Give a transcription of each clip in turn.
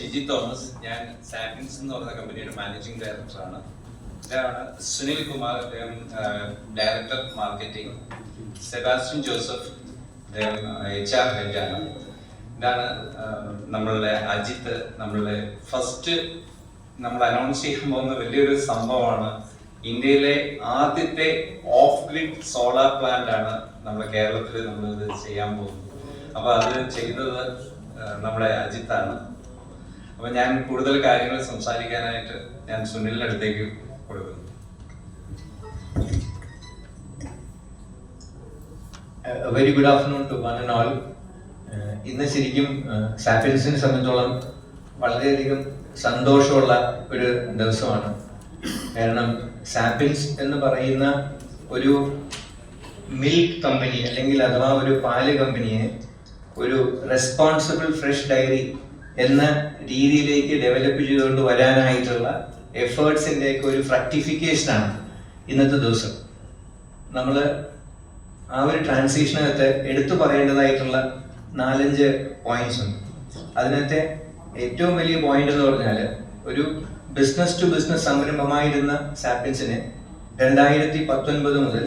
Jiji Thomas ഞാൻ sapiens എന്ന് പറയുന്ന കമ്പനിയുടെ മാനേജിംഗ് ഡയറക്ടറാണ് ഇതാണ് സുനിൽ കുമാർ അദ്ദേഹം ഡയറക്ടർ മാർക്കറ്റിംഗ് സെബാസ്റ്റ്യൻ ജോസഫ് അദ്ദേഹം എച്ച് ആർ ഹെഡാണ് ഇതാണ് നമ്മളുടെ അജിത്ത് നമ്മളുടെ ഫസ്റ്റ് നമ്മൾ അനൗൺസ് ചെയ്യാൻ പോകുന്ന വലിയൊരു സംഭവമാണ്. ഇന്ത്യയിലെ ആദ്യത്തെ ഓഫ് ഗ്രിഡ് സോളാർ പ്ലാന്റ് ആണ് നമ്മുടെ കേരളത്തിൽ നമ്മൾ ഇത് ചെയ്യാൻ പോകുന്നത്. അപ്പൊ അത് ചെയ്തത് നമ്മുടെ അജിത്താണ്. അപ്പൊ ഞാൻ കൂടുതൽ കാര്യങ്ങൾ സംസാരിക്കാനായിട്ട് ഞാൻ സുനിലിന്റെ അടുത്തേക്ക് കൊടുക്കുന്നു. Very good afternoon to one and all ഇന്ന് ശരിക്കും സാപ്പിൻസിനെ സംബന്ധിച്ചോളം വളരെയധികം സന്തോഷമുള്ള ഒരു ദിവസമാണ്. കാരണം സാപ്പിൻസ് എന്ന് പറയുന്ന ഒരു മിൽക്ക് കമ്പനി അല്ലെങ്കിൽ അഥവാ ഒരു പാൽ കമ്പനിയെ ഒരു റെസ്പോൺസിബിൾ ഫ്രഷ് ഡയറി എന്ന രീതിയിലേക്ക് ഡെവലപ്പ് ചെയ്തുകൊണ്ട് വരാനായിട്ടുള്ള എഫേർട്സിന്റെ ഒക്കെ ഒരു ഫ്രക്ടിഫിക്കേഷനാണ് ഇന്നത്തെ ദിവസം. നമ്മൾ ആ ഒരു ട്രാൻസിഷനകത്ത് എടുത്തു പറയേണ്ടതായിട്ടുള്ള നാലഞ്ച് പോയിന്റ്സ് ഉണ്ട്. അതിനകത്തെ ഏറ്റവും വലിയ പോയിന്റ് എന്ന് പറഞ്ഞാൽ ഒരു ബിസിനസ് ടു ബിസിനസ് സംരംഭമായിരുന്ന സാപ്പിൻസിനെ രണ്ടായിരത്തി പത്തൊൻപത് മുതൽ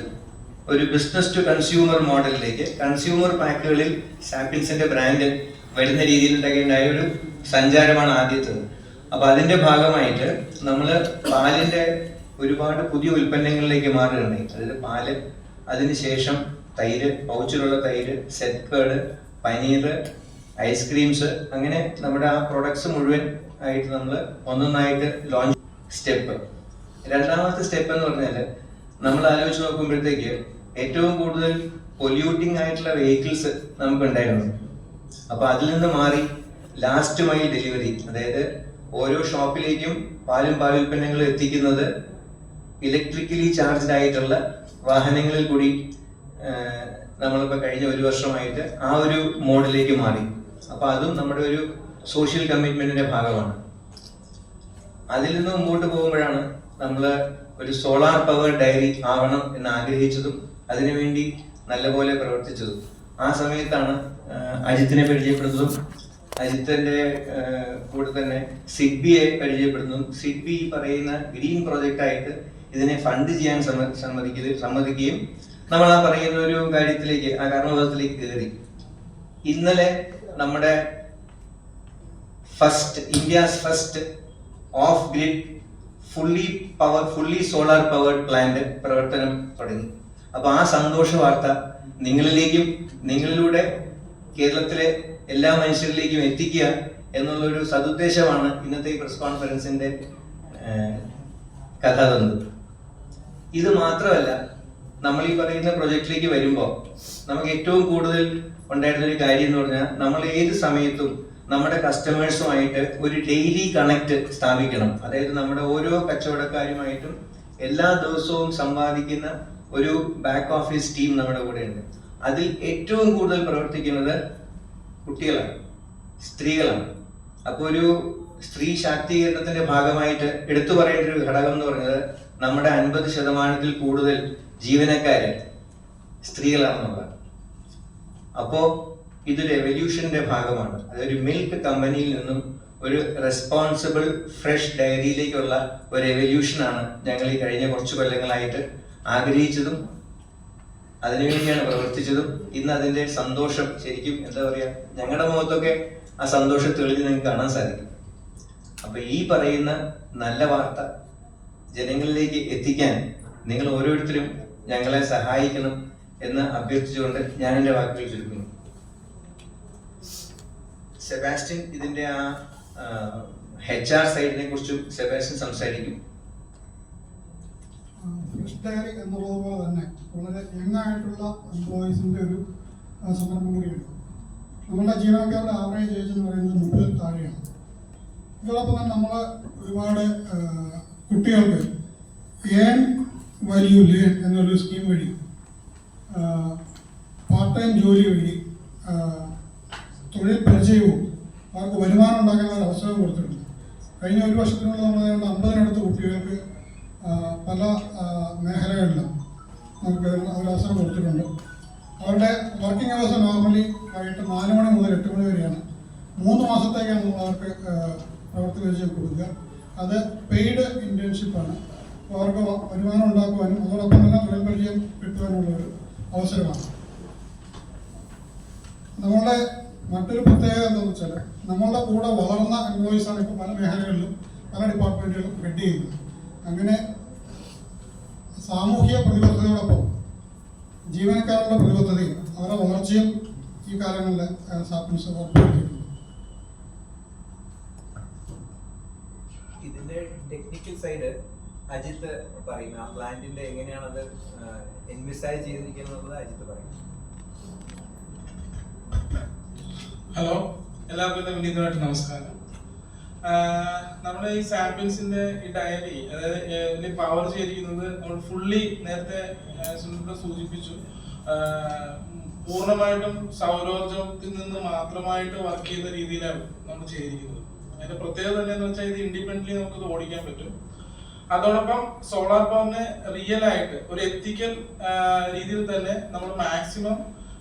ഒരു ബിസിനസ് ടു കൺസ്യൂമർ മോഡലിലേക്ക് കൺസ്യൂമർ പാക്കുകളിൽ സാപ്പിൻസിന്റെ ബ്രാൻഡ് വരുന്ന രീതിയിൽ ഉണ്ടാക്കിയ ഒരു സഞ്ചാരമാണ് ആദ്യത്തത് അപ്പൊ അതിന്റെ ഭാഗമായിട്ട് നമ്മൾ പാലിന്റെ ഒരുപാട് പുതിയ ഉൽപ്പന്നങ്ങളിലേക്ക് മാറുകയാണ്. അതായത് പാൽ അതിനുശേഷം തൈര് പൗച്ചിലുള്ള തൈര് സെറ്റ് കേർഡ് പനീർ ഐസ്ക്രീംസ് അങ്ങനെ നമ്മുടെ ആ പ്രൊഡക്ട്സ് മുഴുവൻ ആയിട്ട് നമ്മൾ ഒന്നൊന്നായിട്ട് ലോഞ്ച് സ്റ്റെപ്പ് രണ്ടാമത്തെ സ്റ്റെപ്പ് എന്ന് പറഞ്ഞാൽ നമ്മൾ ആലോചിച്ച് നോക്കുമ്പോഴത്തേക്ക് ഏറ്റവും കൂടുതൽ പൊല്യൂട്ടിംഗ് ആയിട്ടുള്ള വെഹിക്കിൾസ് നമുക്ക് ഉണ്ടായിരുന്നു അപ്പൊ അതിൽ നിന്ന് മാറി ലാസ്റ്റ് മൈൽ ഡെലിവറി അതായത് ഓരോ ഷോപ്പിലേക്കും പാലും പാലുൽപ്പന്നങ്ങളും എത്തിക്കുന്നത് ഇലക്ട്രിക്കലി ചാർജ്ഡ് ആയിട്ടുള്ള വാഹനങ്ങളിൽ കൂടി നമ്മളിപ്പോൾ കഴിഞ്ഞ ഒരു വർഷമായിട്ട് ആ ഒരു മോഡിലേക്ക് മാറി. അപ്പൊ അതും നമ്മുടെ ഒരു സോഷ്യൽ കമ്മിറ്റ്മെന്റിന്റെ ഭാഗമാണ്. അതിൽ നിന്ന് മുമ്പോട്ട് പോകുമ്പോഴാണ് നമ്മൾ ഒരു സോളാർ പവർ ഡയറി ആവണം എന്ന് ആഗ്രഹിച്ചതും അതിനുവേണ്ടി നല്ലപോലെ പ്രവർത്തിച്ചതും. ആ സമയത്താണ് അജിത്തിനെ പരിചയപ്പെടുന്നതും അജിത്തിന്റെ കൂടെ തന്നെ സിഗ്ബിയെ പരിചയപ്പെടുന്നതും സിഗ്ബി പറയുന്ന ഗ്രീൻ പ്രോജക്റ്റ് ആയിട്ട് ഇതിനെ ഫണ്ട് ചെയ്യാൻ സമ്മതിക്കുകയും സമ്മതിക്കുക സമ്മതിക്കുകയും നമ്മൾ ആ പറയുന്ന ഒരു കാര്യത്തിലേക്ക് ആ കർമ്മബോധത്തിലേക്ക് കയറി. ഇന്നലെ നമ്മുടെ first India's first off grid fully power fully solar powered plant പ്രവർത്തനം തുടങ്ങി. അപ്പൊ ആ സന്തോഷ വാർത്ത നിങ്ങളിലേക്കും നിങ്ങളിലൂടെ കേരളത്തിലെ എല്ലാ മനുഷ്യരിലേക്കും എത്തിക്കുക എന്നുള്ളൊരു സതുദ്ദേശമാണ് ഇന്നത്തെ പ്രസ് കോൺഫറൻസിന്റെ ഏഹ്, ഇത് മാത്രമല്ല നമ്മൾ ഈ പറയുന്ന പ്രൊജക്റ്റിലേക്ക് വരുമ്പോൾ നമുക്ക് ഏറ്റവും കൂടുതൽ ഉണ്ടായിരുന്ന ഒരു കാര്യം എന്ന് പറഞ്ഞാൽ നമ്മൾ ഏത് സമയത്തും നമ്മുടെ കസ്റ്റമേഴ്സുമായിട്ട് ഒരു ഡെയിലി കണക്ട് സ്ഥാപിക്കണം. അതായത് നമ്മുടെ ഓരോ കച്ചവടക്കാരുമായിട്ടും എല്ലാ ദിവസവും സമ്പാദിക്കുന്ന ഒരു ബാക്ക് ഓഫീസ് ടീം നമ്മുടെ കൂടെ ഉണ്ട് അതിൽ ഏറ്റവും കൂടുതൽ പ്രവർത്തിക്കുന്നത് കുട്ടികളാണ് സ്ത്രീകളാണ്. അപ്പോൾ ഒരു സ്ത്രീ ശാക്തീകരണത്തിന്റെ ഭാഗമായിട്ട് എടുത്തു പറയേണ്ട ഒരു ഘടകം എന്ന് പറയുന്നത് നമ്മുടെ അൻപത് ശതമാനത്തിൽ കൂടുതൽ ജീവനക്കാര് സ്ത്രീകളാണെന്നുള്ളതാണ്. അപ്പോ ഇതൊരു റെവല്യൂഷന്റെ ഭാഗമാണ്. അതൊരു മിൽക്ക് കമ്പനിയിൽ നിന്നും ഒരു റെസ്പോൺസിബിൾ ഫ്രഷ് ഡയറിയിലേക്കുള്ള ഒരു റെവല്യൂഷനാണ് ഞങ്ങൾ ഈ കഴിഞ്ഞ കുറച്ച് കൊല്ലങ്ങളായിട്ട് ആഗ്രഹിച്ചതും അതിനുവേണ്ടിയാണ് പ്രവർത്തിച്ചതും. ഇന്ന് അതിന്റെ സന്തോഷം ശരിക്കും എന്താ പറയാ ഞങ്ങളുടെ മുഖത്തൊക്കെ ആ സന്തോഷം തെളിഞ്ഞ് നിങ്ങൾക്ക് കാണാൻ സാധിക്കും. അപ്പൊ ഈ പറയുന്ന നല്ല വാർത്ത ജനങ്ങളിലേക്ക് എത്തിക്കാൻ നിങ്ങൾ ഓരോരുത്തരും ഞങ്ങളെ സഹായിക്കണം എന്ന് അഭ്യർത്ഥിച്ചുകൊണ്ട് ഞാൻ എന്റെ വാക്കുകൾ ചുരുക്കുന്നു. സെബാസ്റ്റ്യൻ ഇതിന്റെ ആ എച്ച് ആർ സൈഡിനെ കുറിച്ചും സെബാസ്റ്റ്യൻ സംസാരിക്കും. ഫിഷ് ഡയറി എന്നുള്ളതുപോലെ തന്നെ വളരെ യങ് ആയിട്ടുള്ള എംപ്ലോയീസിന്റെ ഒരു സംരംഭം കൂടിയാണ് നമ്മളുടെ ജീവനക്കാരുടെ ആവറേജ് ഏജ് എന്ന് പറയുന്നത് മുപ്പതിൽ താഴെയാണ്. ഇതോടൊപ്പം തന്നെ നമ്മൾ ഒരുപാട് കുട്ടികൾക്ക് ഏൺ വാല്യൂ ലേൺ എന്നൊരു സ്കീം വഴി പാർട്ട് ടൈം ജോലി വഴി തൊഴിൽ പരിചയവും അവർക്ക് വരുമാനം ഉണ്ടാക്കാനുള്ള അവസരവും അവസരം കൊടുത്തിട്ടുണ്ട്. കഴിഞ്ഞ ഒരു വർഷത്തിനുള്ളിൽ നമ്മൾ അമ്പതിനടുത്ത് കുട്ടികൾക്ക് പല മേഖലകളിലും നമുക്ക് അവസരം കൊടുത്തിട്ടുണ്ട്. അവരുടെ വർക്കിംഗ് അവേഴ്സ് നോർമലി വൈകിട്ട് നാല് മണി മുതൽ എട്ട് മണി വരെയാണ്. മൂന്ന് മാസത്തേക്കാണ് നമ്മൾ അവർക്ക് പ്രവർത്തി വെച്ച് കൊടുക്കുക. അത് പെയ്ഡ് ഇന്റേൺഷിപ്പാണ് അപ്പോൾ അവർക്ക് വരുമാനം ഉണ്ടാക്കുവാനും അതോടൊപ്പം തന്നെ തൊഴിൽ പരിചയം കിട്ടുവാനുള്ള ഒരു അവസരമാണ്. നമ്മളുടെ മറ്റൊരു പ്രത്യേകത എന്താണെന്ന് വെച്ചാൽ നമ്മളുടെ കൂടെ വളർന്ന എംപ്ലോയീസാണ് ഇപ്പോൾ പല മേഖലകളിലും പല ഡിപ്പാർട്ട്മെന്റുകളും ഹെഡ് ചെയ്യുന്നത്. അങ്ങനെ സാമൂഹിക പ്രതിബദ്ധതയോടൊപ്പം ജീവനക്കാരുടെ പ്രതിബദ്ധതയും അവരുടെ വളർച്ചയും ഈ കാലങ്ങളിൽ സാപ്പിൻസ് ഉറപ്പുവരുത്തിയിട്ടുണ്ട്. ഇതിന്റെ ടെക്നിക്കൽ സൈഡ് അജിത്ത് പറയും ആ പ്ലാന്റിന്റെ അത് എൻവിസൈസ് ചെയ്തിരിക്കുന്നത് അജിത്ത് പറയും ഹലോ എല്ലാവർക്കും വിനീതമായിട്ട് നമസ്കാരം. നമ്മുടെ ഈ സാമ്പിൾസിന്റെ ഈ ഡയറി അതായത് പവർ ചെയ്തിരിക്കുന്നത് നമ്മൾ ഫുള്ളി നേരത്തെ സൂചിപ്പിച്ചു. പൂർണമായിട്ടും സൗരോർജത്തിൽ നിന്ന് മാത്രമായിട്ട് വർക്ക് ചെയ്യുന്ന രീതിയിലാണ് നമ്മൾ ചെയ്തിരിക്കുന്നത്. അതിന്റെ പ്രത്യേകത തന്നെ എന്ന് വെച്ചാൽ ഇത് ഇൻഡിപെൻഡന്റ് നമുക്ക് ഇത് ഓടിക്കാൻ പറ്റും. അതോടൊപ്പം സോളാർ പവറിനെ റിയൽ ആയിട്ട് ഒരു എത്തിക്കൽ രീതിയിൽ തന്നെ നമ്മൾ മാക്സിമം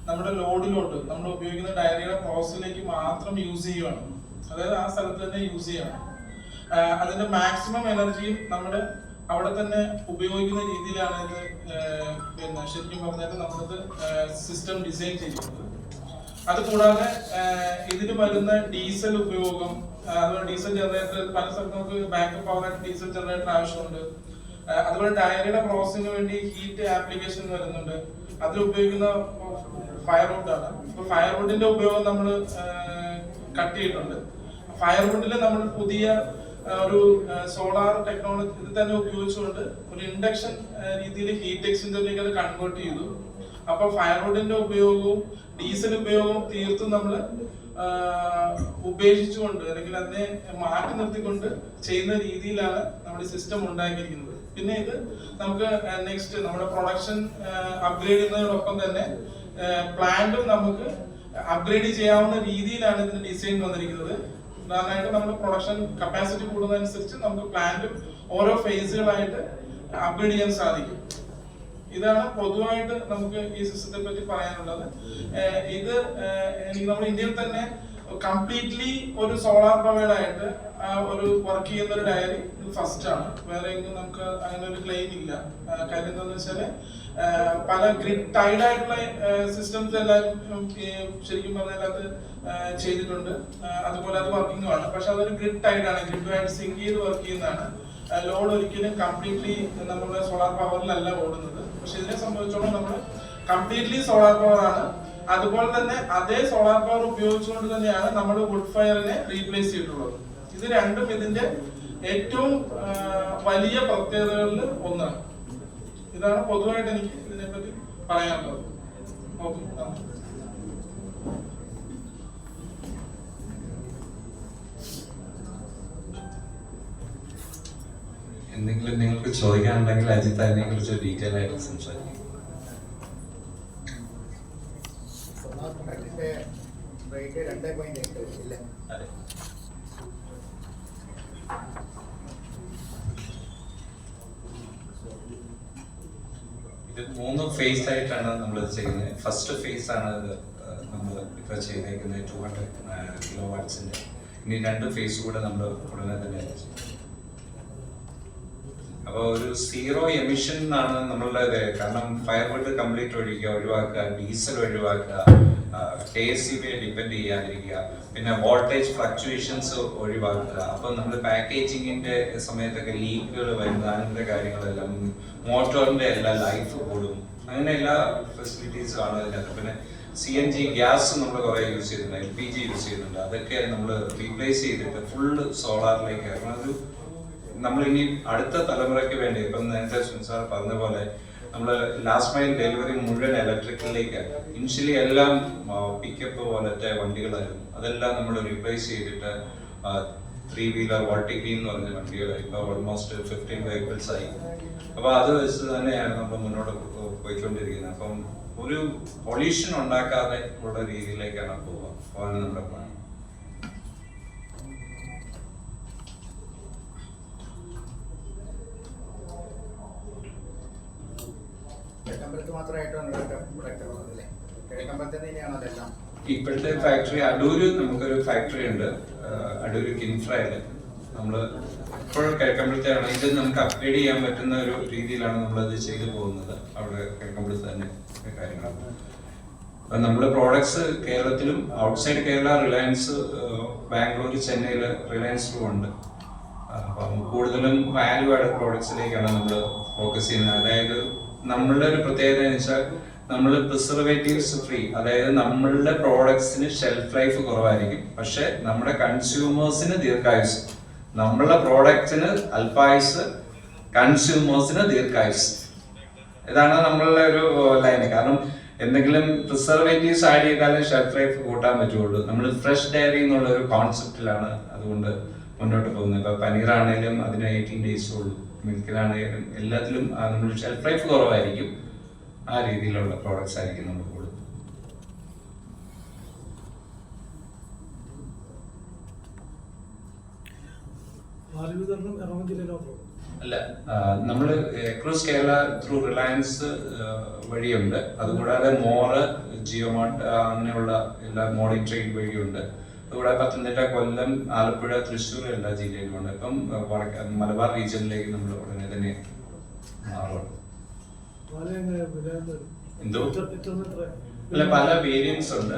നമ്മുടെ ലോഡിലോട്ട് നമ്മൾ ഉപയോഗിക്കുന്ന ഡയറിയുടെ പ്രോസസ്സിലേക്ക് മാത്രം യൂസ് ചെയ്യുകയാണ് അതായത് ആ സ്ഥലത്ത് തന്നെ യൂസ് ചെയ്യണം. അതിന്റെ മാക്സിമം എനർജിയും നമ്മുടെ അവിടെ തന്നെ ഉപയോഗിക്കുന്ന രീതിയിലാണ് ഇത് പിന്നെ ശരിക്കും പറഞ്ഞാൽ നമ്മളിത് സിസ്റ്റം ഡിസൈൻ ചെയ്യുന്നത്. അതുകൂടാതെ കൂടാതെ ഇതിന് വരുന്ന ഡീസൽ ഉപയോഗം അതുപോലെ ഡീസൽ ജനറേറ്റർ പല സ്ഥലത്ത് നമുക്ക് ബാക്കപ്പ് പവറായിട്ട് ഡീസൽ ജനറേറ്റർ ആവശ്യമുണ്ട്. അതുപോലെ ഡയറിയുടെ പ്രോസസ്സിന് വേണ്ടി ഹീറ്റ് ആപ്ലിക്കേഷൻ വരുന്നുണ്ട്. അതിൽ ഉപയോഗിക്കുന്ന ഫയർവുഡാണ് ഇപ്പൊ ഫയർവുഡിന്റെ ഉപയോഗം നമ്മൾ കട്ട് ചെയ്തിട്ടുണ്ട്. ഫയർവുഡിൽ നമ്മൾ പുതിയ ഒരു സോളാർ ടെക്നോളജി ഇത് തന്നെ ഉപയോഗിച്ചുകൊണ്ട് ഒരു ഇൻഡക്ഷൻ രീതിയിൽ ഹീറ്റ് എക്സ്ചേഞ്ചറിലേക്ക് അത് കൺവേർട്ട് ചെയ്തു. അപ്പൊ ഫയർവുഡിന്റെ ഉപയോഗവും ഡീസൽ ഉപയോഗവും തീർത്തും നമ്മൾ ഉപേക്ഷിച്ചുകൊണ്ട് അല്ലെങ്കിൽ അതിനെ മാറ്റി നിർത്തിക്കൊണ്ട് ചെയ്യുന്ന രീതിയിലാണ് നമ്മുടെ സിസ്റ്റം ഉണ്ടാക്കിയിരിക്കുന്നത്. പിന്നെ ഇത് നമുക്ക് നെക്സ്റ്റ് നമ്മുടെ പ്രൊഡക്ഷൻ അപ്ഗ്രേഡ് ചെയ്യുന്നതിനോടൊപ്പം തന്നെ പ്ലാന്റും നമുക്ക് അപ്ഗ്രേഡ് ചെയ്യാവുന്ന രീതിയിലാണ് ഇതിന്റെ ഡിസൈൻ വന്നിരിക്കുന്നത്. ഉദാഹരണമായിട്ട് നമ്മുടെ പ്രൊഡക്ഷൻ കപ്പാസിറ്റി കൂടുന്നതനുസരിച്ച് നമുക്ക് പ്ലാന്റും ഓരോ ഫേസുകളായിട്ട് അപ്ഗ്രേഡ് ചെയ്യാൻ സാധിക്കും. ഇതാണ് പൊതുവായിട്ട് നമുക്ക് ഈ സിസ്റ്റത്തെ പറ്റി പറയാനുള്ളത്. ഇത് നമ്മൾ ഇന്ത്യയിൽ തന്നെ കംപ്ലീറ്റ്ലി ഒരു സോളാർ പവേഡ് ആയിട്ട് ഒരു വർക്ക് ചെയ്യുന്ന ഒരു ഡയറി ഫസ്റ്റ് ആണ്. വേറെ നമുക്ക് അങ്ങനെ ഒരു ക്ലെയിം ഇല്ല. കാര്യം എന്താണെന്ന് വെച്ചാൽ ആഹ് പല ഗ്രിഡ് ടൈഡ് ആയിട്ടുള്ള സിസ്റ്റംസ് ഈ ശരിക്കും പറഞ്ഞാൽ അത് ചെയ്തിട്ടുണ്ട്. അതുപോലെ അത് വർക്കിംഗ് ആണ് പക്ഷെ അതൊരു ഗ്രിഡ് ടൈഡ് ആണ്. ഗ്രിഡുമായിട്ട് സിങ്ക് ചെയ്ത് വർക്ക് ചെയ്യുന്നതാണ്. ലോഡ് ഒരിക്കലും കംപ്ലീറ്റ്ലി നമ്മുടെ സോളാർ പവറിലല്ല ഓടുന്നത്. പക്ഷെ ഇതിനെ സംബന്ധിച്ചോളം നമ്മൾ കംപ്ലീറ്റ്ലി സോളാർ പവർ ആണ്. അതുപോലെ തന്നെ അതേ സോളാർ പവർ ഉപയോഗിച്ചുകൊണ്ട് തന്നെയാണ് നമ്മൾ വുഡ് ഫയറിനെ റീപ്ലേസ് ചെയ്തിട്ടുള്ളത്. ഇത് രണ്ടും ഇതിന്റെ ഏറ്റവും വലിയ പ്രത്യേകതകളിൽ ഒന്നാണ്. ഇതാണ് പൊതുവായിട്ട് എനിക്ക് ഇതിനെപ്പറ്റി പറയാനുള്ളത്. ഓക്കെ എന്തെങ്കിലും നിങ്ങൾക്ക് ചോദിക്കാനുണ്ടെങ്കിൽ അജിത്ത് അതിനെ കുറിച്ച് ഡീറ്റെയിൽ ആയിട്ട് സംസാരിക്കും. റേറ്റ് രണ്ട് പോയിന്റ് എട്ട് ഇല്ലേ അതെ ഇത് മൂന്ന് ഫേസ് ആയിട്ടാണ് നമ്മൾ ചെയ്യുന്നത്. ഫസ്റ്റ് ഫേസ് ആണ് നമ്മൾ ഇപ്പോൾ ചെയ്തേക്കുന്നത് ടു ഹൺഡ്രഡ് കിലോ വാട്ട്സിന്റെ ഇനി രണ്ട് ഫേസ് കൂടെ നമ്മൾ ഉടനെ തന്നെ അപ്പൊ ഒരു സീറോ എമിഷൻ എന്നാണ് നമ്മളുടെ കാരണം ഫയർവുഡ് കംപ്ലീറ്റ് ഒഴിക്കുക ഒഴിവാക്കുക ഡീസൽ ഒഴിവാക്കുക കെ എസ് സി ബിയെ ഡിപ്പെൻഡ് ചെയ്യാതിരിക്കുക. പിന്നെ വോൾട്ടേജ് ഫ്ലക്ച്വേഷൻസ് ഒഴിവാക്കുക. അപ്പം നമ്മൾ പാക്കേജിങ്ങിന്റെ സമയത്തൊക്കെ ലീക്കുകൾ വരുന്ന അങ്ങനത്തെ കാര്യങ്ങളെല്ലാം മോട്ടോറിന്റെ എല്ലാ ലൈഫ് കൂടും. അങ്ങനെ എല്ലാ ഫെസിലിറ്റീസും ആണ് അതിനകത്ത് പിന്നെ സി എൻ ജി ഗ്യാസ് നമ്മൾ കുറേ യൂസ് ചെയ്യുന്നുണ്ട് എൽ പി ജി യൂസ് ചെയ്യുന്നുണ്ട്. അതൊക്കെ നമ്മൾ റീപ്ലേസ് ചെയ്തിട്ട് ഫുള്ള് സോളാറിലേക്ക് കാരണം അത് നമ്മൾ ഇനി അടുത്ത തലമുറയ്ക്ക് വേണ്ടി ഇപ്പം നേരത്തെ സുൻസാർ സാർ പറഞ്ഞ പോലെ നമ്മൾ ലാസ്റ്റ് മൈൽ ഡെലിവറി മുഴുവൻ ഇലക്ട്രിക്കലിലേക്കാണ് ഇനിഷ്യലി എല്ലാം പിക്കപ്പ് പോലത്തെ വണ്ടികളായിരുന്നു. അതെല്ലാം നമ്മൾ റീപ്ലേസ് ചെയ്തിട്ട് ത്രീ വീലർ വോൾട്ടിക്കി എന്ന് പറഞ്ഞ വണ്ടികൾ ഇപ്പോൾ ഓൾമോസ്റ്റ് ഫിഫ്റ്റീൻ വെഹിക്കിൾസ് ആയി. അപ്പോൾ അത് വെച്ച് തന്നെയാണ് നമ്മൾ മുന്നോട്ട് പോയിക്കൊണ്ടിരിക്കുന്നത്. അപ്പം ഒരു പൊല്യൂഷൻ ഉണ്ടാക്കാതെ ഉള്ള രീതിയിലേക്കാണ് പോവുക പോകാൻ നമ്മുടെ പ്ലാൻ അതെല്ലാം? ഇപ്പോഴത്തെ ഫാക്ടറി അടൂര് നമുക്കൊരു ഫാക്ടറി ഉണ്ട്. അടൂര് കിൻഫ്രയിൽ നമ്മൾ ഇപ്പോൾ കിഴക്കമ്പലത്തെയാണ് ഇത് നമുക്ക് അപ്ഗ്രേഡ് ചെയ്യാൻ പറ്റുന്ന ഒരു രീതിയിലാണ് നമ്മളത് ചെയ്തു പോകുന്നത്. അവിടെ കിഴക്കമ്പലത്ത് തന്നെ കാര്യങ്ങളാണ് അപ്പൊ നമ്മുടെ പ്രോഡക്ട്സ് കേരളത്തിലും ഔട്ട്സൈഡ് കേരള റിലയൻസ് ബാംഗ്ലൂർ ചെന്നൈയിൽ റിലയൻസിലും ഉണ്ട്. അപ്പം കൂടുതലും വാല്യൂ ആഡ് പ്രോഡക്ട്സിലേക്കാണ് നമ്മൾ ഫോക്കസ് ചെയ്യുന്നത്. അതായത് നമ്മളുടെ ഒരു പ്രത്യേകത എന്ന് വെച്ചാൽ നമ്മൾ പ്രിസർവേറ്റീവ്സ് ഫ്രീ അതായത് നമ്മളുടെ പ്രോഡക്ട്സിന് ഷെൽഫ് ലൈഫ് കുറവായിരിക്കും. പക്ഷെ നമ്മുടെ കൺസ്യൂമേഴ്സിന് ദീർഘായുസ്. നമ്മളുടെ പ്രോഡക്റ്റിന് അല്പായുസ് കൺസ്യൂമേഴ്സിന് ദീർഘായുസ്. ഇതാണ് നമ്മളുടെ ഒരു ലൈന് കാരണം എന്തെങ്കിലും പ്രിസർവേറ്റീവ്സ് ആഡ് ചെയ്താലേ ഷെൽഫ് ലൈഫ് കൂട്ടാൻ പറ്റുള്ളൂ. നമ്മൾ ഫ്രഷ് ഡയറി എന്നുള്ള ഒരു കോൺസെപ്റ്റിലാണ് അതുകൊണ്ട് മുന്നോട്ട് പോകുന്നത്. ഇപ്പൊ പനീറാണേലും അതിന് എയ്റ്റീൻ ഡേയ്സ് ഉള്ളൂ. മിൽക്കിലാണേലും എല്ലാത്തിലും നമ്മൾ ഷെൽഫ് ലൈഫ് കുറവായിരിക്കും. ആ രീതിയിലുള്ള പ്രോഡക്റ്റ്സ് ആയിരിക്കും നമ്മൾ കൂടുതൽ. അല്ല നമ്മൾ ക്രോസ് കേരള ത്രൂ റിലയൻസ് വഴിയുണ്ട്. അതുകൂടാതെ മോറ് ജിയോ മാർട്ട് അങ്ങനെയുള്ള എല്ലാ മോർണിംഗ് ട്രെയിൻ വഴിയുണ്ട്. അതുകൂടാതെ പത്തനംതിട്ട കൊല്ലം ആലപ്പുഴ തൃശ്ശൂർ എല്ലാ ജില്ലയിലും ഉണ്ട്. ഇപ്പം മലബാർ റീജിയനിലേക്ക് നമ്മൾ ഉടനെ തന്നെ മാറും പാൽ എങ്ങനെ വില എന്ത്? എന്തോ? ലിറ്റർ- ലിറ്ററിന് അല്ല പല വേരിയൻസ് ഉണ്ട്.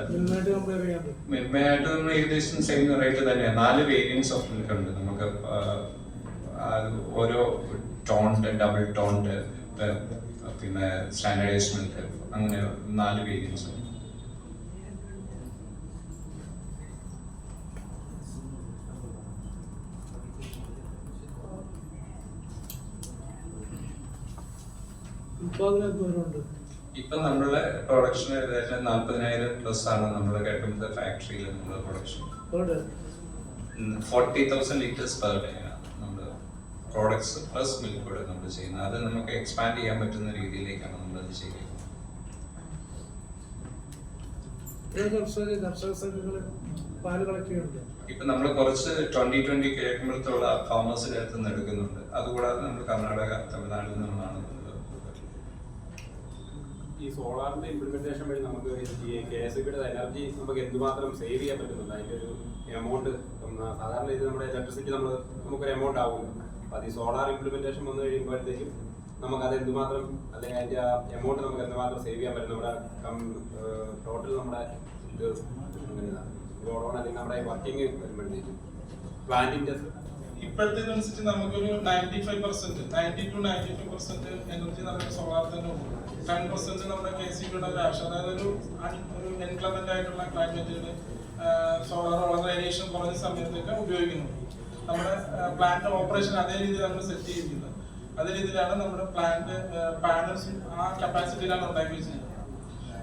മിൽമയായിട്ട് നമ്മൾ ഏകദേശം സെയിം റേറ്റ് തന്നെയാണ് നാല് വേരിയൻസ് ഓഫ് മിൽക്ക് ഉണ്ട്. നമുക്ക് ഓരോ ടോണ്ട് ഡബിൾ ടോണ്ട് പിന്നെ സ്റ്റാൻഡേർഡൈസ് മിൽക്ക് അങ്ങനെ നാല് വേരിയൻസ് ഉണ്ട്. ഉത്പാദനം എന്തോരമുണ്ട് ഇപ്പൊ നമ്മളെ പ്രൊഡക്ഷൻ ഏകദേശം നാല്പതിനായിരം പ്ലസ് ആണ് നമ്മുടെ കിഴക്കമ്പത്തെ ഫാക്ടറിയിൽ നമ്മുടെ production. Forty thousand litres per day ആണ് നമ്മൾ പ്രോഡക്ട്സ് പ്ലസ് മിൽക്ക് കൂടെ നമ്മൾ ചെയ്യുന്നത്. അത് നമുക്ക് എക്സ്പാൻഡ് ചെയ്യാൻ പറ്റുന്ന രീതിയിലേക്കാണ് നമ്മൾ അത് ചെയ്യുന്നത് ഇപ്പൊ നമ്മൾ കുറച്ച് ട്വന്റി ട്വന്റി കേൾക്കുമ്പോഴത്തുള്ള ഫാമേഴ്സിന്റെ അടുത്ത് നിന്ന് എടുക്കുന്നുണ്ട്. അതുകൂടാതെ നമ്മൾ കർണാടക തമിഴ്നാട് നിന്നാണ് ഈ സോളാറിന്റെ ഇംപ്ലിമെന്റേഷൻ വഴി നമുക്ക് ഈ കെ എസ് ബിയുടെ എനർജി നമുക്ക് എന്തുമാത്രം സേവ് ചെയ്യാൻ പറ്റുന്നുണ്ട്? അതിന്റെ ഒരു എമൗണ്ട് സാധാരണ ഇത് നമ്മുടെ ഇലക്ട്രിസിറ്റി നമ്മൾ നമുക്കൊരു എമൗണ്ട് ആവുമല്ലോ അപ്പൊ അത് ഈ സോളാർ ഇംപ്ലിമെന്റേഷൻ വന്നു കഴിയുമ്പോഴത്തേക്കും നമുക്ക് അത് എന്തുമാത്രം അല്ലെങ്കിൽ അതിന്റെ ആ എമൗണ്ട് നമുക്ക് എന്തുമാത്രം സേവ് ചെയ്യാൻ പറ്റും? നമ്മുടെ ടോട്ടൽ നമ്മുടെ ഇത് ഗോഡൗൺ അല്ലെങ്കിൽ നമ്മുടെ വർക്കിംഗ് വരുമ്പോഴത്തേക്കും. പ്ലാന്റിന്റെ ഇപ്പോഴത്തെ അനുസരിച്ച് നമുക്കൊരു ninety five percent ninety two ninety five percent energy നമുക്ക് സോളാർ തന്നെ ഉണ്ട് ടെൻ പെർസെന്റ് നമ്മുടെ കെ സി ബിയുടെ ഒരു അതായത് ഒരു ഒരു എൻക്ലമന്റ് ആയിട്ടുള്ള ക്ലൈമറ്റിൽ സോളാർ വളരെ റേഡിയേഷൻ കുറഞ്ഞ സമയത്തൊക്കെ ഉപയോഗിക്കുന്നു നമ്മുടെ പ്ലാന്റ് ഓപ്പറേഷൻ അതേ രീതിയിൽ നമ്മൾ സെറ്റ് ചെയ്തിരിക്കുന്നത് അതേ രീതിയിലാണ് നമ്മുടെ പ്ലാന്റ് പാനൽസ് ആ കപ്പാസിറ്റിയിലാണ് ഉണ്ടാക്കി വെച്ചിരിക്കുന്നത്.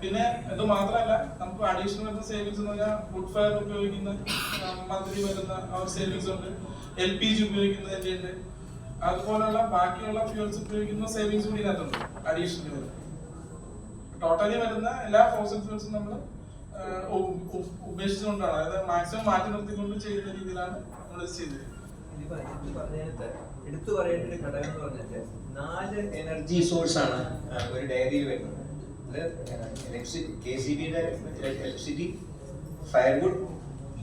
പിന്നെ ഇത് മാത്രമല്ല നമുക്ക് അഡീഷണൽ വരുന്ന സേവിങ്സ് എന്ന് പറഞ്ഞാൽ ഫുഡ് ഫയർ ഉപയോഗിക്കുന്ന മന്ത്രി വരുന്ന സേവിങ്സ് ഉണ്ട്. എൽ പി ജി ഉപയോഗിക്കുന്നതിന്റെ ഉണ്ട്. അതുപോലെയുള്ള ബാക്കിയുള്ള ഫ്യൂൾസ് ഉപയോഗിക്കുന്ന സേവിങ്സ് കൂടി ഇതിനകത്തുണ്ട് അഡീഷണൽ വരുന്നത് ടോട്ടലി വരുന്ന എല്ലാ ഫോസിൽ ഫ്യൂൽസും നമ്മൾ ഉപേക്ഷിച്ചുകൊണ്ടാണ്. അതായത് മാക്സിമം മാറ്റി നിർത്തിക്കൊണ്ട് ചെയ്യുന്ന രീതിയിലാണ് നമ്മൾ ഇത് ചെയ്തത്. എടുത്തു പറയേണ്ട ഒരു ഘടകം എന്ന് പറഞ്ഞാൽ നാല് എനർജി സോഴ്സ് ആണ്. ഒരു ഡയറിയിൽ വരുന്നത്. കെ സി ബിയുടെ electricity firewood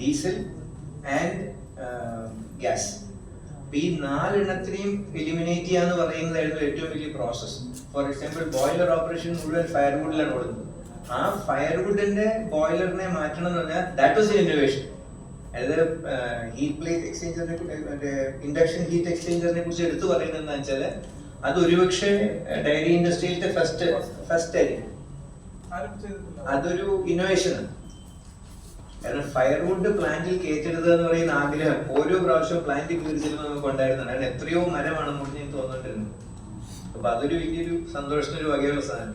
diesel and gas അപ്പൊ ഈ നാലെണ്ണത്തിനെയും എലിമിനേറ്റ് ചെയ്യാന്ന് പറയുന്നതായിരുന്നു ഏറ്റവും വലിയ process for example boiler operation മുഴുവൻ ഫയർവുഡിലാണ് ഓടുന്നത്. ആ ഫയർവുഡിന്റെ ബോയിലറിനെ മാറ്റണം എന്ന് പറഞ്ഞാൽ ദാറ്റ് വാസ് ഇന്നോവേഷൻ അതായത് ഹീറ്റ് പ്ലേറ്റ് എക്സ്ചേഞ്ചറിനെ ഇൻഡക്ഷൻ ഹീറ്റ് എക്സ്ചേഞ്ചറിനെ കുറിച്ച് എടുത്തു പറയുന്നത് എന്താ വെച്ചാൽ അത് ഒരുപക്ഷെ ഡയറി ഇൻഡസ്ട്രിയിലത്തെ ഫസ്റ്റ് ഫസ്റ്റ് ആയിരിക്കും. അതൊരു ഇന്നോവേഷൻ ആണ്. കാരണം ഫയർവുഡ് പ്ലാന്റിൽ കയറ്റരുത് എന്ന് പറയുന്ന ആഗ്രഹം ഓരോ പ്രാവശ്യം പ്ലാന്റ് കയറി ചെല്ലുമ്പോൾ നമുക്ക് ഉണ്ടായിരുന്നു കാരണം എത്രയോ മരമാണ് മുറിഞ്ഞ് എനിക്ക് തോന്നിട്ടിരുന്നു അപ്പൊ അതൊരു വലിയൊരു സന്തോഷത്തിന് ഒരു വകയുള്ള സാധനം.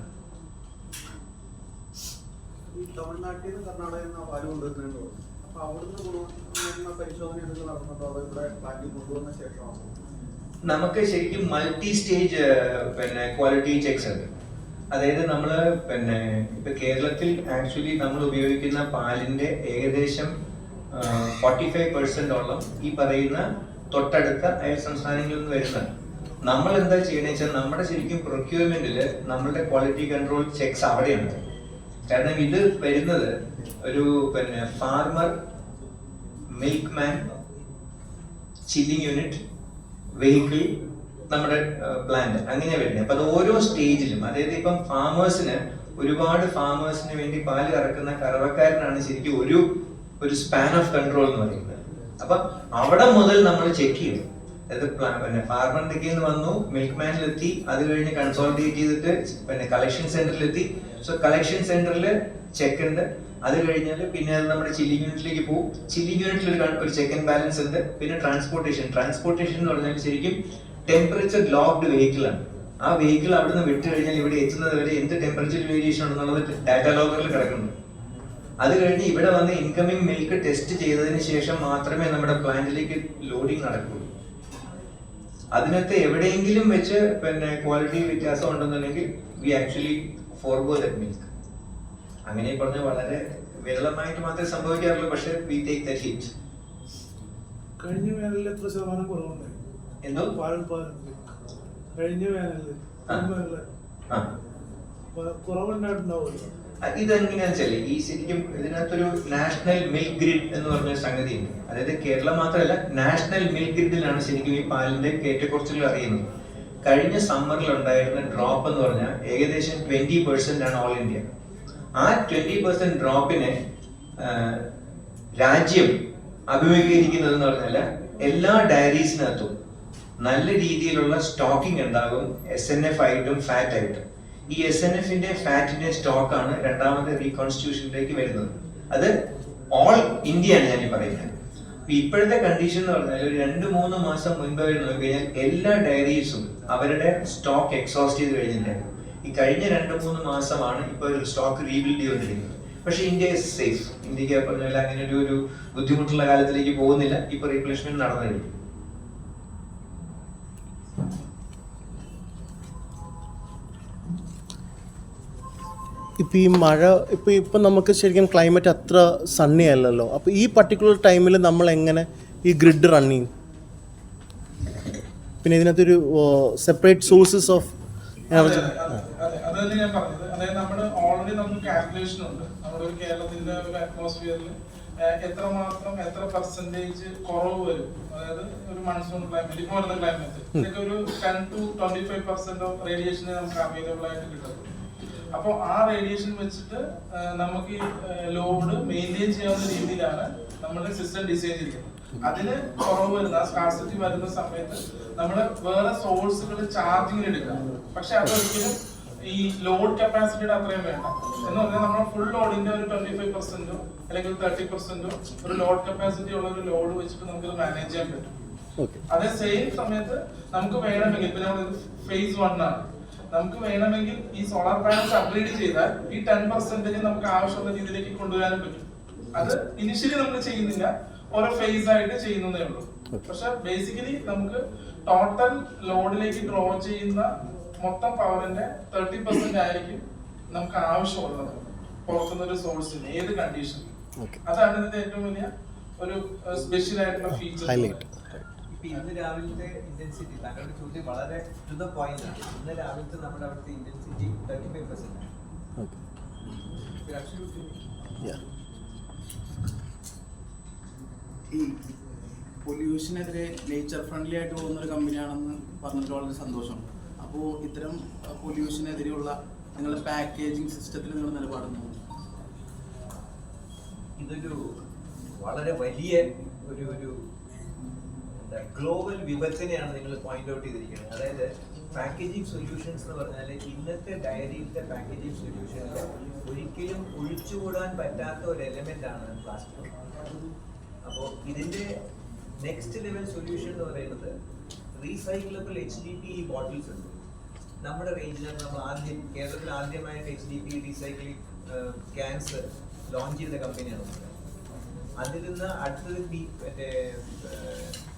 തമിഴ്നാട്ടിൽ നിന്ന് കർണാടകയിൽ നിന്ന് പാൽ കൊണ്ടുവരുന്നുണ്ട് അപ്പൊ അവിടുന്ന് ഗുണ പരിശോധന എന്തെങ്കിലും നടന്നിട്ടോ അതോ ഇവിടെ പ്ലാന്റിൽ കൊണ്ടുവന്ന ശേഷമാണോ? നമുക്ക് ശരിക്കും മൾട്ടി സ്റ്റേജ് പിന്നെ ക്വാളിറ്റി ചെക്സ് ഉണ്ട്. അതായത് നമ്മൾ പിന്നെ ഇപ്പൊ കേരളത്തിൽ ആക്ച്വലി നമ്മൾ ഉപയോഗിക്കുന്ന പാലിന്റെ ഏകദേശം ഫോർട്ടി ഫൈവ് പെർസെന്റോളം ഈ പറയുന്ന തൊട്ടടുത്ത അയൽ സംസ്ഥാനങ്ങളിൽ നിന്ന് വരുന്ന നമ്മൾ എന്താ ചെയ്യണമെന്ന് വെച്ചാൽ നമ്മുടെ ശരിക്കും പ്രൊക്യൂർമെന്റിൽ നമ്മളുടെ ക്വാളിറ്റി കൺട്രോൾ ചെക്സ് അവിടെയുണ്ട്. കാരണം ഇത് വരുന്നത് ഒരു പിന്നെ farmer milkman chilling unit vehicle നമ്മുടെ പ്ലാന്റ് അങ്ങനെ വരുന്നത്. അപ്പൊ അത് ഓരോ സ്റ്റേജിലും അതായത് ഇപ്പം ഫാമേഴ്സിന് ഒരുപാട് ഫാമേഴ്സിന് വേണ്ടി പാൽ കറക്കുന്ന കറവക്കാരനാണ് ശരിക്കും ഒരു ഒരു സ്പാൻ ഓഫ് കൺട്രോൾ എന്ന് പറയുന്നത്. അപ്പൊ അവിടെ മുതൽ നമ്മൾ ചെക്ക് ചെയ്യും അതായത് പിന്നെ ഫാർമർ ഫാർമറിന്റെ നിന്ന് വന്നു മിൽക്ക് മാനിലെത്തി അത് കഴിഞ്ഞ് കൺസോൾട്ടേറ്റ് ചെയ്തിട്ട് പിന്നെ കളക്ഷൻ സെന്ററിലെത്തി സോ കളക്ഷൻ സെന്ററിൽ ചെക്ക് ഉണ്ട്. അത് കഴിഞ്ഞാൽ പിന്നെ അത് നമ്മുടെ ചില്ലിംഗ് യൂണിറ്റിലേക്ക് പോകും ചില്ലിംഗ് യൂണിറ്റിൽ ഒരു ചെക്ക് ആൻഡ് ബാലൻസ് ഉണ്ട്. പിന്നെ ട്രാൻസ്പോർട്ടേഷൻ ട്രാൻസ്പോർട്ടേഷൻ എന്ന് പറഞ്ഞാൽ ശരിക്കും ടെമ്പറേച്ചർ ലോക്ക്ഡ് വെഹിക്കിൾ ആണ്. ആ വെഹിക്കിൾ അവിടെ നിന്ന് വിട്ട് കഴിഞ്ഞാൽ ഇവിടെ എത്തുന്നത് വരെ എന്ത് ടെമ്പറേച്ചർ വേരിയേഷൻ ഉണ്ടെന്നുള്ളത് ഡാറ്റ ലോഗറിൽ കിടക്കുന്നു അത് കഴിഞ്ഞ് ഇവിടെ വന്ന് ഇൻകമിംഗ് മിൽക്ക് ടെസ്റ്റ് ചെയ്തതിന് ശേഷം മാത്രമേ നമ്മുടെ പ്ലാന്റിലേക്ക് ലോഡിംഗ് നടക്കൂ അതിനകത്ത് എവിടെയെങ്കിലും വെച്ച് പിന്നെ ക്വാളിറ്റി വ്യത്യാസം ഉണ്ടെന്നുണ്ടെങ്കിൽ we actually forgo that milk അങ്ങനെ പറഞ്ഞ വളരെ വിരളമായിട്ട് മാത്രമേ സംഭവിക്കാറുള്ളൂ പക്ഷേ വി ടേക്ക് ദ ഹീറ്റ് കഴിഞ്ഞ വേനലിൽ എത്ര ശതമാനം കുറവുണ്ടായി? എന്തോ പാലുൽപാദനത്തിൽ കഴിഞ്ഞ വേനലിൽ കുറവുണ്ടായിട്ടുണ്ടാവുമല്ലോ. അത് ഇതെങ്ങനെയാണെന്ന് വെച്ചാൽ ഈ ശരിക്കും ഇതിനകത്തൊരു നാഷണൽ മിൽക്ക് ഗ്രിഡ് എന്ന് പറഞ്ഞ സംഗതി ഉണ്ട് അതായത് കേരളം മാത്രമല്ല നാഷണൽ മിൽക്ക് ഗ്രിഡിലാണ് ശരിക്കും ഈ പാലിന്റെ ഏറ്റക്കുറച്ചിൽ അറിയുന്നത്. കഴിഞ്ഞ സമ്മറിൽ ഉണ്ടായിരുന്ന ഡ്രോപ്പ് എന്ന് പറഞ്ഞാൽ ഏകദേശം ട്വന്റി പെർസെന്റ് ആണ് ഓൾ ഇന്ത്യ. ആ ട്വന്റി പെർസെന്റ് ഡ്രോപ്പിനെ രാജ്യം അഭിമുഖീകരിക്കുന്നത് എന്ന് പറഞ്ഞാൽ എല്ലാ ഡയറീസിനകത്തും നല്ല രീതിയിലുള്ള സ്റ്റോക്കിംഗ് ഉണ്ടാകും എസ് എൻ എഫ് ആയിട്ടും ഫാറ്റ് ആയിട്ടും. ഈ എസ് എൻ എഫിന്റെ ഫാറ്റിന്റെ ആണ് രണ്ടാമത്തെ റീകോൺസ്റ്റിറ്റ്യൂഷനിലേക്ക് വരുന്നത്. അത് ഓൾ ഇന്ത്യയാണ് ഞാൻ പറയുന്നത്. ഇപ്പോഴത്തെ കണ്ടീഷൻ എന്ന് പറഞ്ഞാൽ ഒരു രണ്ട് മൂന്ന് മാസം മുൻപ് വരെ നോക്കിക്കഴിഞ്ഞാൽ എല്ലാ ഡയറീസും അവരുടെ സ്റ്റോക്ക് എക്സോസ്റ്റ് ചെയ്ത് കഴിഞ്ഞിട്ടുണ്ടായിരുന്നു. ഈ കഴിഞ്ഞ രണ്ട് മൂന്ന് മാസമാണ് ഇപ്പൊ ഒരു സ്റ്റോക്ക് റീബിൽഡ് ചെയ്തുകൊണ്ടിരിക്കുന്നത്. പക്ഷേ ഇന്ത്യ ഇസ് സേഫ് ഇന്ത്യയ്ക്ക് പറഞ്ഞാൽ അങ്ങനെ ഒരു ഒരു ബുദ്ധിമുട്ടുള്ള കാലത്തിലേക്ക് പോകുന്നില്ല. ഇപ്പൊ റീപ്ലേസ്മെന്റ് നടന്നു കഴിഞ്ഞു ഇപ്പം ഈ മഴ ഇപ്പം ഇപ്പം നമുക്ക് ശരിക്കും ക്ലൈമറ്റ് അത്ര സണ്ണി അല്ലല്ലോ. അപ്പോൾ ഈ പർട്ടിക്കുലർ ടൈമിൽ നമ്മൾ എങ്ങനെ ഈ ഗ്രിഡ് റൺ ചെയ്യും? പിന്നെ ഇതിനകത്തൊരു സെപ്പറേറ്റ് സോഴ്സസ് ഓഫ് എനർജി അതെ, അതെ. ഞാൻ പറഞ്ഞത്. അതായത് നമ്മുടെ ഓൾറെഡി നമുക്ക് കാൽക്കുലേഷൻ ഉണ്ട്. നമ്മുടെ ഒരു കേരളത്തിന്റെ ഒരു അറ്റ്മോസ്ഫിയറിൽ എത്രമാത്രം എത്ര പെർസെന്റേജ് കുറവ് വരും. അതായത് ഒരു മൺസൂൺ ക്ലൈമറ്റ് ഇപ്പോൾ വരുന്ന ക്ലൈമറ്റ് ഇതൊക്കെ ഒരു ten to twenty five percent of റേഡിയേഷനെ നമുക്ക് അവൈലബിൾ ആയിട്ട് കിട്ടും. അപ്പോൾ ആ റേഡിയേഷൻ വെച്ചിട്ട് നമുക്ക് ഈ ലോഡ് മെയിന്റെയിൻ ചെയ്യാവുന്ന രീതിയിലാണ് നമ്മുടെ സിസ്റ്റം ഡിസൈൻ ചെയ്തിരിക്കുന്നത്. അതിന് കുറവ് വരുന്ന സ്കാർസിറ്റി വരുന്ന സമയത്ത് നമ്മൾ വേറെ സോഴ്സുകൾ ചാർജിങ്ങിന് എടുക്കാം പക്ഷെ അതൊരിക്കലും ഈ ലോഡ് കപ്പാസിറ്റിയുടെ അത്രയും വേണ്ട. എന്ന് പറഞ്ഞാൽ നമ്മുടെ ഫുൾ ലോഡിന്റെ ഒരു ട്വന്റി ഫൈവ് പെർസെന്റോ അല്ലെങ്കിൽ തേർട്ടി പെർസെന്റോ ഒരു ലോഡ് കപ്പാസിറ്റി ഉള്ള ഒരു ലോഡ് വെച്ചിട്ട് നമുക്ക് മാനേജ് ചെയ്യാൻ പറ്റും. അതേ സെയിം സമയത്ത് നമുക്ക് വേണമെങ്കിൽ ഇപ്പൊ നമ്മൾ ഫേസ് വൺ ആണ്. നമുക്ക് വേണമെങ്കിൽ ഈ സോളാർ പാനൽസ് അപ്ഗ്രേഡ് ചെയ്താൽ ഈ ടെൻ പെർസെന്റേജ് നമുക്ക് ആവശ്യമുള്ള രീതിയിലേക്ക് കൊണ്ടുവരാനും പറ്റും. അത് ഇനിഷ്യലി നമ്മൾ ചെയ്യുന്നില്ല. ഓരോ ഫേസ് ആയിട്ട് ചെയ്യുന്നതേ ഉള്ളൂ. പക്ഷെ ബേസിക്കലി നമുക്ക് ടോട്ടൽ ലോഡിലേക്ക് ഡ്രോ ചെയ്യുന്ന മൊത്തം പവറിന്റെ തേർട്ടി പെർസെന്റ് ആയിരിക്കും നമുക്ക് ആവശ്യമുള്ളത്. പുറത്തുനിന്ന് ഒരു സോഴ്സിന് ഏത് കണ്ടീഷനിൽ അതാണ് ഇതിന്റെ ഏറ്റവും വലിയ ഒരു സ്പെഷ്യൽ ആയിട്ടുള്ള ഫീച്ചർ ഇന്ന് രാവിലത്തെ ഇന്റൻസിറ്റി താങ്കളുടെ ചോദ്യം വളരെ ടു ദ പോയിന്റ് ആണ്. ഇന്ന് രാവിലത്തെ നമ്മുടെ അവിടുത്തെ ഇന്റൻസിറ്റി തേർട്ടി ഫൈവ് പെർസെന്റ് ഈ പൊല്യൂഷനെതിരെ നേച്ചർ ഫ്രണ്ട്ലി ആയിട്ട് പോകുന്ന ഒരു കമ്പനിയാണെന്ന് പറഞ്ഞിട്ട് വളരെ സന്തോഷമുണ്ട് അപ്പോൾ ഇത്തരം പൊല്യൂഷനെതിരെയുള്ള നിങ്ങളുടെ പാക്കേജിങ് സിസ്റ്റത്തിൽ നിങ്ങൾ നിലപാടുന്നു ഇതൊരു വളരെ വലിയ ഒരു ഒരു ഗ്ലോബൽ വിപത്തിനെയാണ് നിങ്ങൾ പോയിന്റ് ഔട്ട് ചെയ്തിരിക്കുന്നത്. അതായത് പാക്കേജിംഗ് സൊല്യൂഷൻസ് എന്ന് പറഞ്ഞാൽ ഇന്നത്തെ ഡയറിയിലത്തെ പാക്കേജിംഗ് സൊല്യൂഷനിൽ ഒരിക്കലും ഒഴിച്ചുകൂടാൻ പറ്റാത്ത ഒരു എലമെന്റ് ആണ് പ്ലാസ്റ്റിക് അപ്പോൾ ഇതിന്റെ നെക്സ്റ്റ് ലെവൽ സൊല്യൂഷൻ എന്ന് പറയുന്നത് recyclable H D P bottles ഉണ്ട്. നമ്മുടെ റേഞ്ചിൽ നമ്മൾ ആദ്യം കേരളത്തിൽ ആദ്യമായിട്ട് H D P recycling cans launch ചെയ്ത കമ്പനിയാണ്. അതിൽ നിന്ന് അടുത്തത് മറ്റേ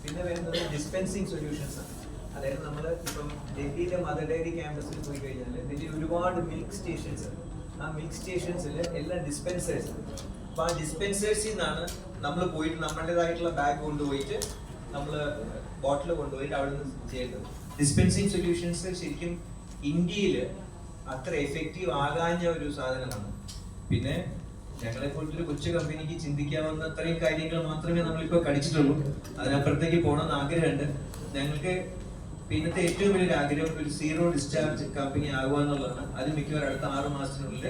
പിന്നെ വരുന്നത് ഡിസ്പെൻസിങ് സൊല്യൂഷൻസ് ആണ്. അതായത് നമ്മൾ ഇപ്പം ഡൽഹിയിലെ മദർ ഡയറി ക്യാമ്പസിൽ പോയി കഴിഞ്ഞാൽ ഡൽഹിയിൽ ഒരുപാട് മിൽക്ക് സ്റ്റേഷൻസ് ഉണ്ട്. ആ മിൽക്ക് സ്റ്റേഷൻസിൽ എല്ലാ ഡിസ്പെൻസേഴ്സ് അപ്പോൾ ആ ഡിസ്പെൻസേഴ്സിൽ നിന്നാണ് നമ്മൾ പോയിട്ട് നമ്മുടേതായിട്ടുള്ള ബാഗ് കൊണ്ടുപോയിട്ട് നമ്മൾ ബോട്ടിൽ കൊണ്ടുപോയിട്ട് അവിടെ നിന്ന് ചെയ്യുന്നത് ഡിസ്പെൻസിങ് സൊല്യൂഷൻസ് ശരിക്കും ഇന്ത്യയിൽ അത്ര എഫക്റ്റീവ് ആകാഞ്ഞ ഒരു സാധനമാണ്. പിന്നെ ഞങ്ങളെ പോലത്തെ കൊച്ചു കമ്പനിക്ക് ചിന്തിക്കാവുന്ന അത്രയും കാര്യങ്ങൾ മാത്രമേ നമ്മളിപ്പോൾ കടിച്ചിട്ടുള്ളൂ. അതിനപ്പുറത്തേക്ക് പോകണമെന്ന് ആഗ്രഹമുണ്ട്. ഞങ്ങൾക്ക് പിന്നത്തെ ഏറ്റവും വലിയൊരു ആഗ്രഹം ഒരു സീറോ ഡിസ്ചാർജ് കമ്പനി ആകുക എന്നുള്ളതാണ്. അത് മിക്കവാറും അടുത്ത ആറ് മാസത്തിനുള്ളിൽ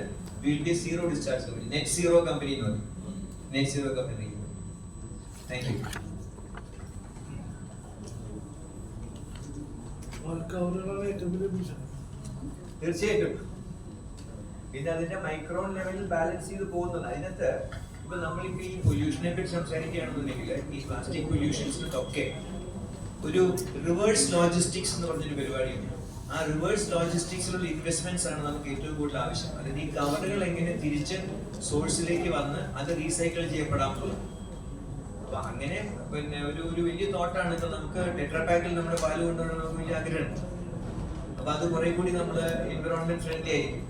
will be zero discharge company net zero company എന്ന് പറയും. Net zero company thank you തീർച്ചയായിട്ടും. പിന്നെ അതിന്റെ മൈക്രോൺ ലെവലിൽ ബാലൻസ് ചെയ്ത് പോകുന്നത് അതിനകത്ത് ഇപ്പൊ നമ്മളിപ്പോ ഈ പൊല്യൂഷനെ പറ്റി സംസാരിക്കുകയാണെന്നുണ്ടെങ്കിൽ ഈ പ്ലാസ്റ്റിക് പൊല്യൂഷൻസിനൊക്കെ ഒരു റിവേഴ്സ് ലോജിസ്റ്റിക്സ് എന്ന് പറഞ്ഞൊരു പരിപാടിയുണ്ട്. ആ റിവേഴ്സ് ലോജിസ്റ്റിക്സിലുള്ള ഇൻവെസ്റ്റ്മെന്റ്സ് ആണ് നമുക്ക് ഏറ്റവും കൂടുതൽ ആവശ്യം. അതായത് ഈ കവറുകൾ എങ്ങനെ തിരിച്ച് സോഴ്സിലേക്ക് വന്ന് അത് റീസൈക്കിൾ ചെയ്യപ്പെടാമെന്നുള്ളത് അപ്പൊ അങ്ങനെ പിന്നെ ഒരു ഒരു വലിയ തോട്ടാണ്. ഇപ്പൊ നമുക്ക് ടെട്രാപാക്കിൽ നമ്മുടെ പാൽ കൊണ്ടുവരണം നമുക്ക് വലിയ ആഗ്രഹമുണ്ട്. അപ്പൊ അത് കുറെ കൂടി നമ്മൾ എൻവിറോൺമെന്റ് ഫ്രണ്ട്ലി ആയിരിക്കും.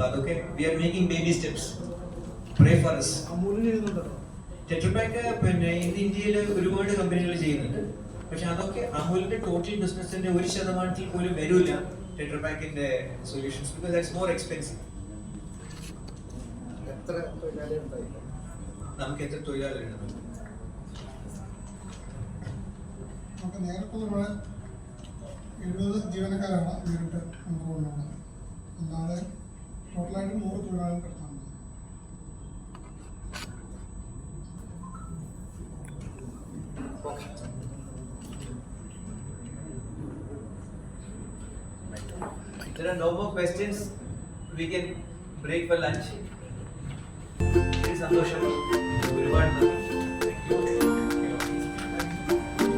അപ്പൊ അതൊക്കെ We are making baby steps Pray for us. Amul ചെയ്യുന്നുണ്ടല്ലോ ടെട്രപാക്ക് പിന്നെ ഇന്ന് ഇന്ത്യയിൽ ഒരുപാട് കമ്പനികൾ ചെയ്യുന്നുണ്ട്. പക്ഷെ അതൊക്കെ അമൂലിന്റെ ടോട്ടൽ ബിസിനസിന്റെ ഒരു ശതമാനത്തിൽ പോലും വരില്ല ടെട്രപാക്കിന്റെ solutions because that's more expensive നമുക്ക് എത്ര തൊഴിലാളികളുണ്ട് നമുക്ക് നേരത്തെ ഇവിടെ എഴുപത് ജീവനക്കാരാണ് നേരിട്ട് നമുക്ക് കൊണ്ടുപോകുന്നത് टोटलाइन मोर जुड़ान करता There are no more questions. We can break for lunch. Please, Santosham. We reward them. Thank you.